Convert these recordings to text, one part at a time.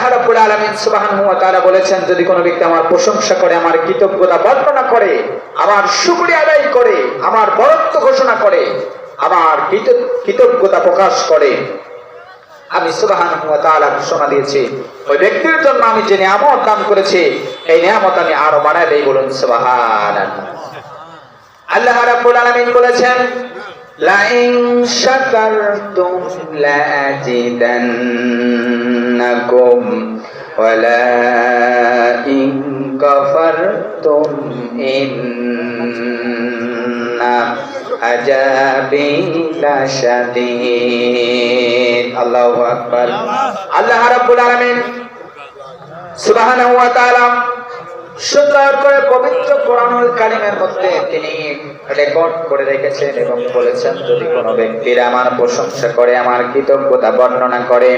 আল্লাহ রাব্বুল আলামিন সুবহানাহু ওয়া বলেছেন, যদি কোনো ব্যক্তি আমার প্রশংসা করে, আমার কৃতজ্ঞতা বর্ণনা করে, আমার শুকরিয়া আদায় করে, আমার বরত্ব ঘোষণা করে, আমার কৃতজ্ঞতা প্রকাশ করে, আমি তাআলা ঘোষণা দিয়েছি। ওই ব্যক্তির জন্য আমি যে নিয়ামত দান করেছি, এই নিয়ামত আমি আরও বাড়াই দেই বলুন সুবহানাল্লাহ। আল্লাহ রাব্বুল আলামিন বলেছেন লাজিদান্নাকুম ওয়ালা ইন কাফারতুম ইন্না আযাবি লাশাদীদ আল্লাহু আকবার আল্লাহ রাব্বুল আলামিন সুবহানাহু ওয়া তাআলা সুন্দর করে পবিত্র কোরআনুল কারিমের মধ্যে তিনি রেকর্ড করে রেখেছেন এবং বলেছেন, যদি কোনো ব্যক্তির আমার প্রশংসা করে, আমার কৃতজ্ঞতা বর্ণনা করে,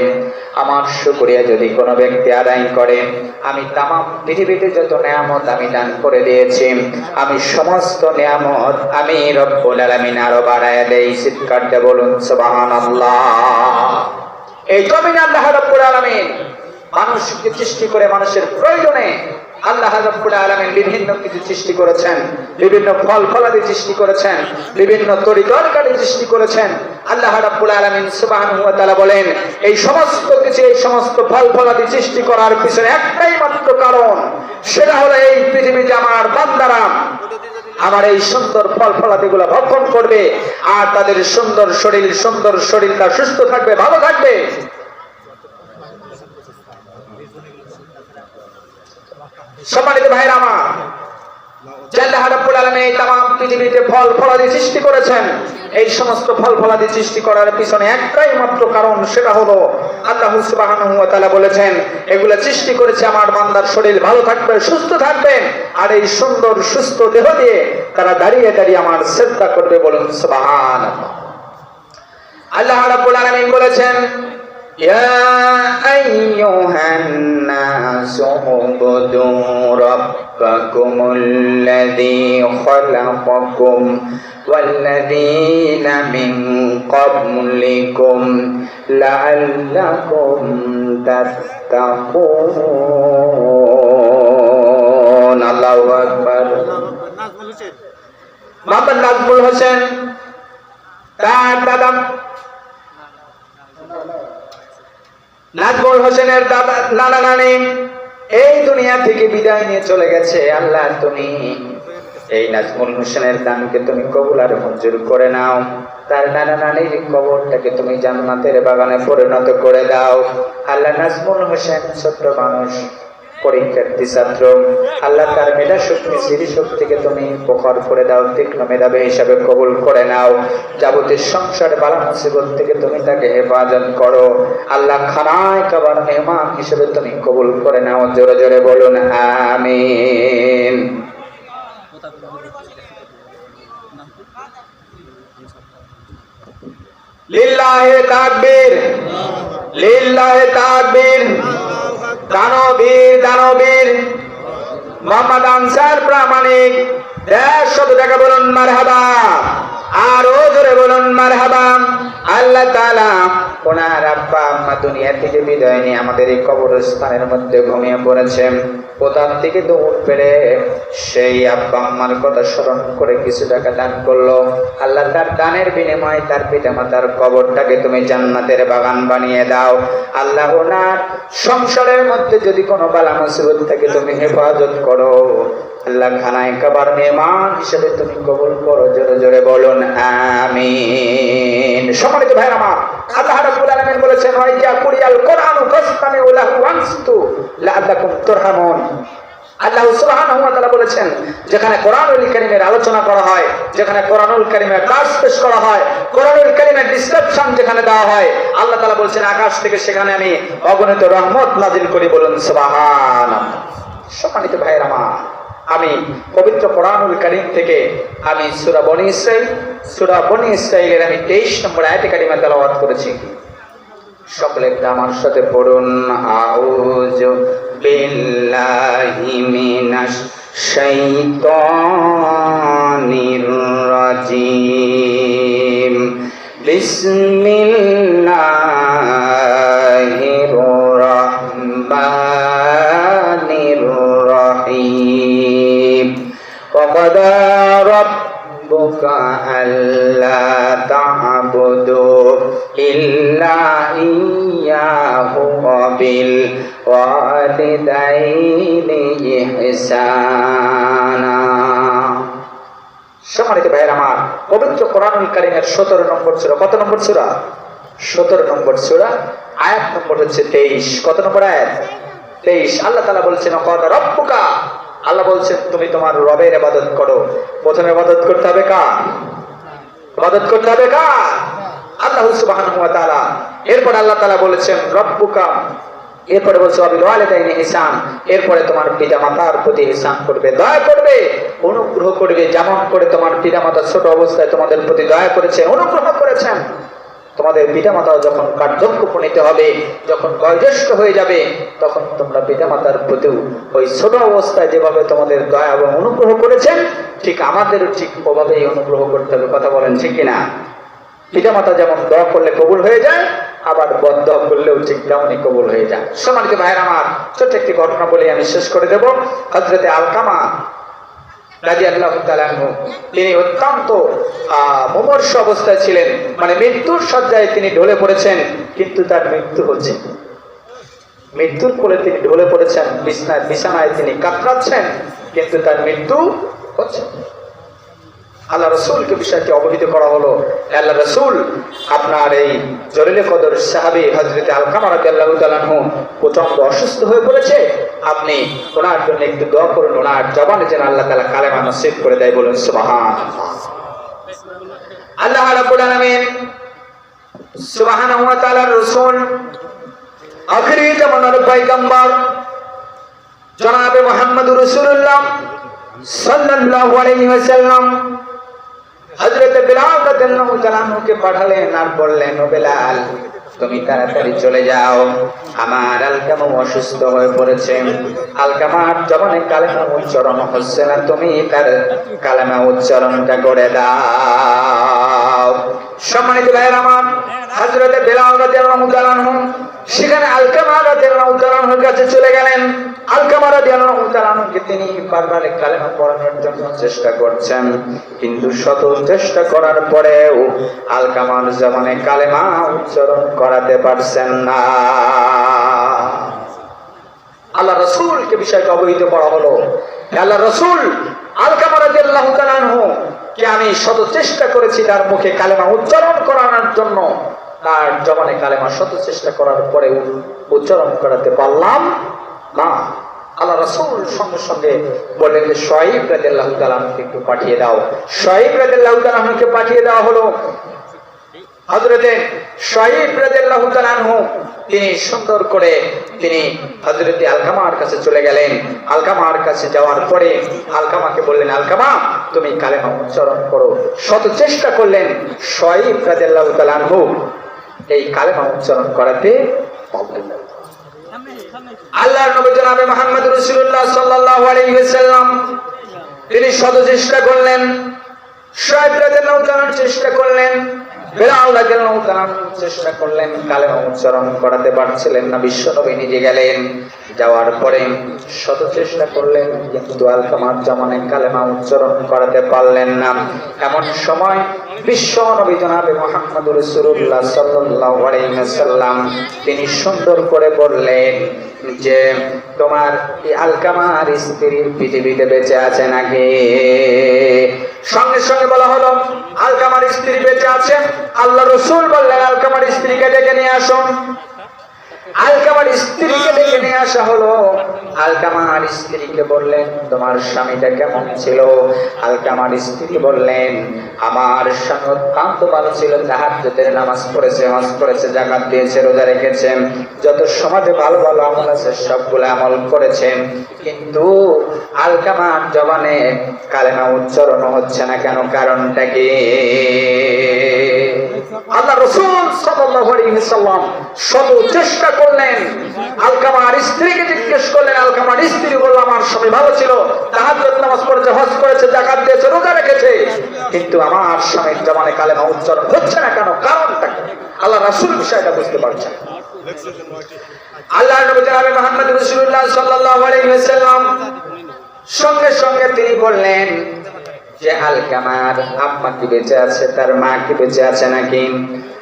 আমার শুকরিয়া যদি কোনো ব্যক্তি আদায় করে, আমি তামাম পৃথিবীতে যত নিয়ামত আমি দান করে দিয়েছি, আমি সমস্ত নিয়ামত আমি রব্বুল আলামিন আরও বাড়ায় দেই। চিৎকারটা বলুন, সুবহানাল্লাহ। এই জমিনে আল্লাহ রব্বুল আলামিন মানুষকে সৃষ্টি করে মানুষের প্রয়োজনে আল্লাহ রাব্বুল আলামিন বিভিন্ন কিছু সৃষ্টি করেছেন, বিভিন্ন ফল ফলাদি সৃষ্টি করেছেন, বিভিন্ন তরি তরকারি সৃষ্টি করেছেন। আল্লাহ রাব্বুল আলামিন সুবহানাহু বলেন, এই সমস্ত কিছু, এই সমস্ত ফল ফলাদি সৃষ্টি করার পিছনে একটাই মাত্র কারণ, সেটা হলো এই পৃথিবীতে আমার বান্দারা আমার এই সুন্দর ফল ফলাদি গুলো ভক্ষণ করবে আর তাদের সুন্দর শরীর, সুন্দর শরীরটা সুস্থ থাকবে, ভালো থাকবে। সম্মানিত ভাই রামা এই সমস্ত ফল ফলাদি সৃষ্টি করার পিছনে একটাই মাত্র কারণ, সেটা হলো আল্লাহ বলেছেন, এগুলো সৃষ্টি করেছে আমার বান্দার শরীর। ভালো থাকবে, সুস্থ থাকবে, আর এই সুন্দর, সুস্থ দেহ দিয়ে তারা দাঁড়িয়ে দাঁড়িয়ে আমার শ্রদ্ধা করবে বলুন সুবাহান আল্লাহ রাবুল আলমিন বলেছেন اعبدوا ربكم الذي خلقكم والذين من قبلكم لعلكم تتقون الله أكبر মোহাম্মদ নাজমুল হোসেন তার দাদা নাজমুল হোসেনের দাদা নানা নানি এই দুনিয়া থেকে বিদায় নিয়ে চলে গেছে আল্লাহ তুমি। এই নাজমুল হোসেনের দানকে তুমি কবুল আর মঞ্জুর করে নাও। তার নানা নানির কবরটাকে তুমি জান্নাতের বাগানে পরিণত করে দাও। আল্লাহ নাজমুল হোসেন ছোট্ট মানুষ। পরীক্ষার্থী ছাত্র আল্লাহ তার মেধা শক্তি, স্মৃতি শক্তিকে তুমি প্রখর করে দাও, তীক্ষ্ণ মেধাবী হিসাবে কবুল করে নাও। যাবতীয় সংসার বালা মুসিবত থেকে তুমি তাকে হেফাজত করো। আল্লাহ খানায় কাবার মেহমান হিসেবে তুমি কবুল করে নাও। জোরে জোরে বলুন, আমিন। লিল্লাহে তাকবীর লিল্লাহে তাকবীর। দানবীর দানবীর মোহাম্মদ আনসার প্রামাণিক। দেড় শত টাকা বলুন মারহাবা, আরও জোরে বলুন মারহাবা। আল্লাহ তাআলা ওনার আব্বা আম্মা দুনিয়া থেকে বিদায় নিয়ে আমাদের এই কবরস্থানের মধ্যে ঘুমিয়ে পড়েছেন। কোথার থেকে দৌড় পেরে সেই আব্বা আম্মার কথা স্মরণ করে কিছু টাকা দান করল। আল্লাহ তার দানের বিনিময়ে তার পিতা মাতার কবরটাকে তুমি জান্নাতের বাগান বানিয়ে দাও। আল্লাহ ওনার সংসারের মধ্যে যদি কোনো বালা মুসিবত থাকে তুমি হেফাজত করো। আল্লাহ খানায় কাবার মেহমান হিসেবে তুমি কবুল করো। জোরে জোরে বলুন আমি আমিন। সম্মানিত ভাই আমার আল্লাহ বলেছেন কুরিয়াল ওয়ানসতু লাআল্লাকুম তুরহামুন। আল্লাহ সুবহানাহু ওয়া বলেছেন, যেখানে কোরআনুল কারীমের আলোচনা করা হয়, যেখানে কোরআনুল কারীমের ক্লাস পেশ করা হয়, কোরআনুল কারীমের ডিসক্রিপশন যেখানে দেওয়া হয়, আল্লাহ তাআলা বলেছেন, আকাশ থেকে সেখানে আমি অগণিত রহমত নাজিল করি বলুন, সুবহানাল্লাহ। সম্মানিত ভাইয়ের আমার, আমি পবিত্র কোরআনুল কারীম থেকে আমি সূরা বনি ইসরাইল সূরা বনি ইসরায়েলের আমি 23 নম্বর আয়াতে কারিমা তেলাওয়াত করেছি। সকলে একটু আমার সাথে পড়ুন আউজ বিল্লাহি মিনাশ শাইতানির রাজিম। বিসমিল্লাহির ألا تعبدوا إلا إياه وبالوالدين إحسانا সম্মানিত ভাইয়ের আমার পবিত্র কোরআনুল কারিমের সতেরো নম্বর সূরা কত নম্বর সূরা সতেরো নম্বর সূরা আয়াত নম্বর হচ্ছে তেইশ কত নম্বর আয়াত তেইশ আল্লাহ তালা বলছেন কত রব্বুকা আল্লাহ বলছেন তুমি তোমার রবের ইবাদত করো প্রথমে ইবাদত করতে হবে কার ইবাদত করতে হবে কার? আল্লাহ সুবহানাহু ওয়া তাআলা। এরপর আল্লাহ তাআলা বলেছেন, রব্বুকা এরপরে বলছে অবিল ওয়ালিদাইনি ইহসান। এরপরে তোমার পিতা মাতার প্রতি ইহসান করবে, দয়া করবে, অনুগ্রহ করবে, যেমন করে তোমার পিতা মাতার ছোট অবস্থায় তোমাদের প্রতি দয়া করেছে, অনুগ্রহ করেছেন। তোমাদের পিতা মাতাও যখন কার্যক্ষ উপনীত হবে, যখন বয়োজ্যেষ্ঠ হয়ে যাবে, তখন তোমরা পিতা মাতার প্রতিও ওই ছোট অবস্থায় যেভাবে তোমাদের দয়া এবং অনুগ্রহ করেছেন ঠিক আমাদেরও ঠিক ওভাবেই অনুগ্রহ করতে হবে, কথা বলেন ঠিক কিনা? পিতামাতা যেমন দয়া করলে কবুল হয়ে যায়, আবার বদ্ধ করলেও ঠিক তেমনই কবুল হয়ে যায়। সমানকে ভাইয়ের আমার ছোট্ট একটি ঘটনা বলে আমি শেষ করে দেব। হজরতে আলকামা রাজি আল্লাহ তিনি অত্যন্ত মুমূর্ষ অবস্থায় ছিলেন। মানে মৃত্যুর সজ্জায় তিনি ঢলে পড়েছেন, কিন্তু তার মৃত্যু হচ্ছে। মৃত্যুর কোলে তিনি ঢলে পড়েছেন বিছানায় তিনি কাতরাচ্ছেন, কিন্তু তার মৃত্যু হচ্ছে। আল্লাহ রসুলকে বিষয়টি অবহিত করা হলো। আল্লাহ রসুল আপনার এই জলিলে কদর সাহাবি হজরত আলকামার আল্লাহ প্রচণ্ড অসুস্থ হয়ে পড়েছে। আপনি ওনার জন্য একটু দোয়া করুন, ওনার জবানে যেন আল্লাহ তালা কালেমা নসিব করে দেয় বলুন, সুবাহান। আল্লাহ তাআলার রাসূল, আখেরি জনাবে মুহাম্মদুর রাসূলুল্লাহ সাল্লাল্লাহু আলাইহি ওয়াসাল্লাম হযরত বিলাল তাআলাকে পাঠালেন আর বললেন, ও বিলাল, তুমি তাড়াতাড়ি চলে যাও। আমার আলকামা অসুস্থ হয়ে পড়েছে। আলকামার যখন কালেমা উচ্চারণ হচ্ছে না। তুমি তার কালেমা উচ্চারণটা করে দাও। সম্মানিত ভাইয়ের হযরত বিলাল রাদিয়াল্লাহু তাআলা সেখানে আলকামা রাদিয়াল্লাহু তাআলার কাছে চলে গেলেন। আলকামা রাদিয়াল্লাহু তাআলাকে তিনি বারবার কালেমা পড়ানোর জন্য চেষ্টা করছেন। কিন্তু শত চেষ্টা করার পরেও আলকামার জমানে কালেমা উচ্চারণ করাতে পারছেন না। আল্লাহ রসুলকে বিষয়কে অবহিত করা হলো। আল্লাহ রসুল, আলকামা রাদিয়াল্লাহু তাআলা কে আমি শত চেষ্টা করেছি তার মুখে কালেমা উচ্চারণ করানোর জন্য, তার জবানে কালেমা শত চেষ্টা করার পরে উচ্চারণ করাতে পারলাম না। আল্লাহ রসুল সঙ্গে সঙ্গে বললেন যে শহীদ তাআলাকে একটু পাঠিয়ে দাও। শহীদ তাআলাকে পাঠিয়ে দেওয়া হলো। তিনি সুন্দর করে তিনি হজরতে আলকামার কাছে চলে গেলেন। আলকামার কাছে যাওয়ার পরে আলকামাকে বললেন, আলকামা, তুমি কালেমা উচ্চারণ করো। শত চেষ্টা করলেন শহীদ রাদিয়াল্লাহু তাআলা এই কালেমা উচ্চারণ করাতে পারলেন আল্লাহর নবী জনাবে মুহাম্মদ রাসূলুল্লাহ সাল্লাল্লাহু আলাইহি ওয়াসাল্লাম, তিনি শত চেষ্টা করলেন। শহীদ তাআলা চেষ্টা করলেন। চেষ্টা করলেন কালেমা উচ্চারণ করাতে পারছিলেন না বিশ্বনবী নিজে গেলেন। যাওয়ার পরে শত চেষ্টা করলেন, কিন্তু আলকামার জামানে কালেমা উচ্চারণ করাতে পারলেন না। এমন সময় বিশ্ব নবী জনাবে মোহাম্মদ রসুল্লাহ ওয়াসাল্লাম, তিনি সুন্দর করে বললেন যে, তোমার আলকামার স্ত্রীর পৃথিবীতে বেঁচে আছে নাকি? সঙ্গে সঙ্গে বলা হলো, আলকামার স্ত্রী বেঁচে আছে। আল্লাহ রসুল বললেন, আলকামার স্ত্রীকে ডেকে নিয়ে আসুন। আলকামার স্ত্রীকে ডেকে নিয়ে আসা হলো। আলকামার স্ত্রীকে বললেন, তোমার স্বামীটা কেমন ছিল? আলকামার স্ত্রী বললেন, আমার স্বামী অত্যন্ত ভালো ছিল। তাহাজ্জুদের নামাজ পড়েছে হজ করেছে জাকাত দিয়েছে, রোজা রেখেছেন যত সমাজে ভালো ভালো আমল আছে, সবগুলো আমল করেছেন কিন্তু আলকামার জবানে কালেমা উচ্চারণ হচ্ছে না কেন? কারণটা কি? আল্লাহ রসুল সাল্লাম শত চেষ্টা করলেন। আলকামার স্ত্রীকে জিজ্ঞেস করলেন, আলকামার স্ত্রী বলল, আমার স্বামী ভালো ছিল কিন্তু আমার স্বামীর উচ্চারণ হচ্ছে না কেন? কারণটা? আল্লাহ রাসূল বিষয়টা বুঝতে পারছেন। আল্লাহ মুহাম্মদ ওয়াসাল্লাম সঙ্গে সঙ্গে তিনি বললেন যে আলকামার আম্মা কি বেঁচে আছে তার মা কি বেঁচে আছে নাকি?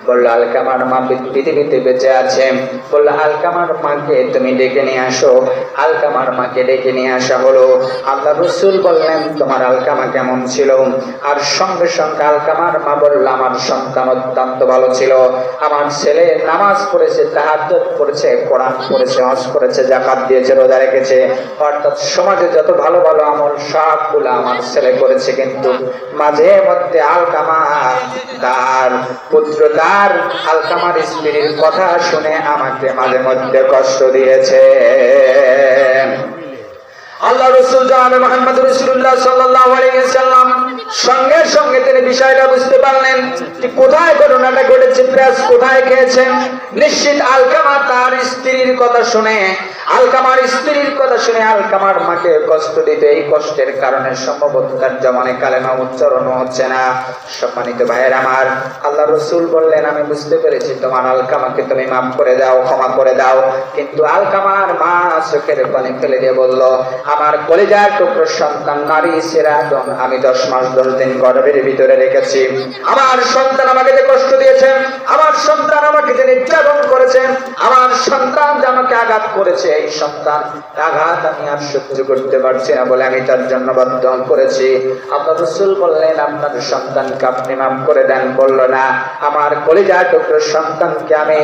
বলল, আলকামার মা পৃথিবীতে বেঁচে আছে বলল, আলকামার মাকে তুমি ডেকে নিয়ে আসো। আলকামার মাকে ডেকে নিয়ে আসা হলো। আল্লাহ রসুল বললেন, তোমার আলকামা কেমন ছিল? আর সঙ্গে সঙ্গে আলকামার মা বলল, আমার সন্তান অত্যন্ত ভালো ছিল। আমার ছেলে নামাজ পড়েছে, তাহাজ্জুদ পড়েছে, কোরআন পড়েছে, হজ করেছে জাকাত দিয়েছে, রোজা রেখেছে। অর্থাৎ সমাজে যত ভালো ভালো আমল, সবগুলো আমার ছেলে করেছে। কিন্তু মাঝে মধ্যে আলকামা তার পুত্র তার আলকামার স্ত্রীর কথা শুনে আমাকে মাঝে মধ্যে কষ্ট দিয়েছে। আল্লাহ রসুল জানাবে মোহাম্মদ রসুল্লাহ সাল্লাহ সাল্লাম সঙ্গে সঙ্গে তিনি বিষয়টা বুঝতে পারলেন কোথায় ঘটনাটা ঘটেছে, প্রেস কোথায় খেয়েছেন। নিশ্চিত আলকামা তার স্ত্রীর কথা শুনে, আলকামার স্ত্রীর কথা শুনে আলকামার মাকে কষ্ট দিতে এই কষ্টের কারণে সম্ভবত তার জমানে কালেমা উচ্চারণ হচ্ছে না। সম্মানিত ভাইয়ের আমার, আল্লাহ রসুল বললেন, আমি বুঝতে পেরেছি তোমার আলকামাকে তুমি মাফ করে দাও, ক্ষমা করে দাও। কিন্তু আলকামার মা চোখের পানি ফেলে দিয়ে বলল, আমার কলিজার টুকরো সন্তান নারী সেরাদন আমি দশ মাস দশ দিন গর্ভের ভিতরে রেখেছি। আমার সন্তান আমাকে যে কষ্ট দিয়েছেন আমার সন্তান আমাকে যে নির্যাতন করেছেন আমার সন্তান যে আমাকে আঘাত করেছে, এই সন্তান আঘাত আমি আর সহ্য করতে পারছি না বলে আমি তার জন্য বাধ্য করেছি। আপনার রসুল বললেন, আপনার সন্তানকে আপনি মাফ করে দেন। বলল, না, আমার কলিজার টুকরো সন্তানকে আমি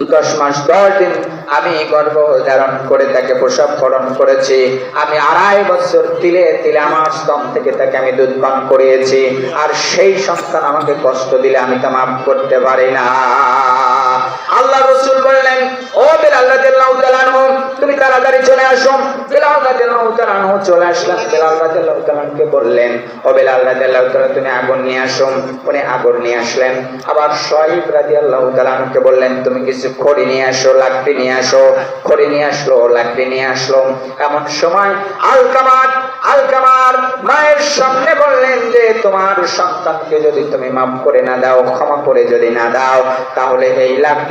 দশ মাস, দশ দিন আমি গর্ভ ধারণ করে তাকে প্রসব করণ করেছি। আমি আড়াই বছর তিলে তিলে আমার স্তম থেকে তাকে আমি দুধ পান করিয়েছি। আর সেই সন্তান আমাকে কষ্ট দিলে আমি তা মাফ করতে পারি না। আল্লাহ রসুল বললেন ও বেলাল রাদিয়াল্লাহু তাআলা আনহু, তুমি তাড়াতাড়ি চলে আসো। বেলাল রাদিয়াল্লাহু তাআলা আনহু চলে আসলেন বেলাল রাদিয়াল্লাহু তাআলা আনহুকে বললেন ও বেলাল রাদিয়াল্লাহু তাআলা তুমি আগুন নিয়ে আসো। উনি আগুন নিয়ে আসলেন। আবার শহীদ রাদিয়াল্লাহু তাআলা আনহুকে বললেন তুমি কিছু খড়ি নিয়ে আসো লাকড়ি নিয়ে আসো। খড়ি নিয়ে আসলো লাকড়ি নিয়ে আসলো। এমন সময় আলকামার আলকামার মায়ের সামনে বললেন যে তোমার সন্তানকে যদি তুমি মাফ করে না দাও ক্ষমা করে যদি না দাও তাহলে এই লাকড়ি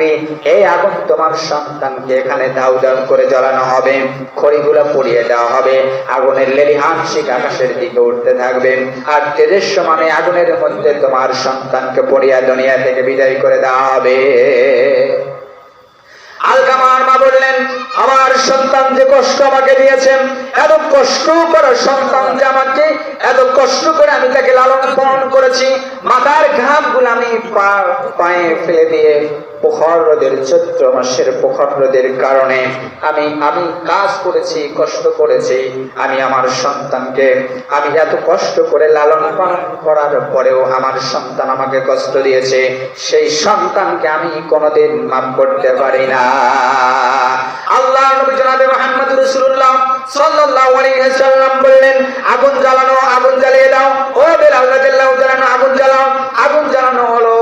এই আগুন, তোমার সন্তানকে এখানে দাউ দাউ করে জ্বালানো হবে, খড়িগুলো পুড়িয়ে দেওয়া হবে, আগুনের লেলি আংশিক আকাশের দিকে উঠতে থাকবে। আর তেজের সমানে আগুনের মধ্যে তোমার সন্তানকে পড়িয়া দুনিয়া থেকে বিদায় করে দেওয়া হবে। আলকামার মা বললেন, আমার সন্তান যে কষ্ট আমাকে দিয়েছেন এত কষ্ট করে সন্তান যে আমাকে, এত কষ্ট করে আমি তাকে লালন পালন করেছি, মাথার ঘামগুলো আমি পা- পায়ে ফেলে দিয়ে পোখর রোদের চৈত্র মাসের পোখর রোদের কারণে আমি আমি কাজ করেছি, কষ্ট করেছি, আমি আমার সন্তানকে, আমি এত কষ্ট করে লালন পালন করার পরেও আমার সন্তান আমাকে কষ্ট দিয়েছে। সেই সন্তানকে আমি কোনোদিন মাফ করতে পারি না। আল্লাহ নবী জনাবে মুহাম্মদ রাসূলুল্লাহ সাল্লাল্লাহু আলাইহি ওয়াসাল্লাম বললেন, আগুন জ্বালানো, আগুন জ্বালিয়ে দাও। ও বেলাল রাদিয়াল্লাহু তাআলা আগুন জ্বালাও, আগুন জ্বালানো হলো।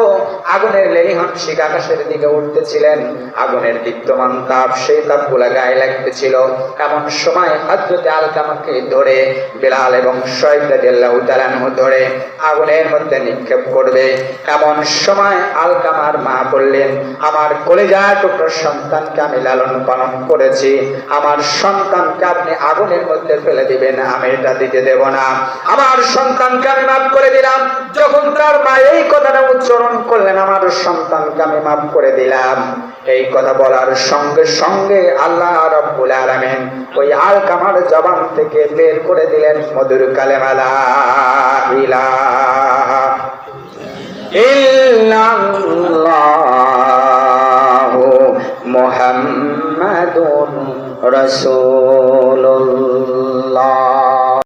আগুনের লেলিহাংশিক আকাশের দিকে উঠতেছিলেন। আগুনের দীপ্তমান তাপ সেই তাপগুলা গায়ে লাগতেছিল। এমন সময় হযরতে আলকামাকে ধরে, বেলাল এবং ধরে আগুনের মধ্যে নিক্ষেপ করবে। এমন সময় আলকামার মা বললেন, আমার কলেজার টুকরো সন্তানকে আমি লালন পালন করেছি। আমার সন্তানকে আপনি আগুনের মধ্যে ফেলে দিবেন, আমি এটা দিতে দেব না। আমার সন্তানকে আমি মাফ করে দিলাম। যখন তার মা এই উচ্চারণ করলেন আমার সন্তানকে আমি মাফ করে দিলাম। এই কথা বলার সঙ্গে সঙ্গে আল্লাহ রব্বুল আলামিন ওই আলকামার জবান থেকে বের করে দিলেন, মধুর কালেমালা মুহাম্মাদুর রাসূলুল্লাহ।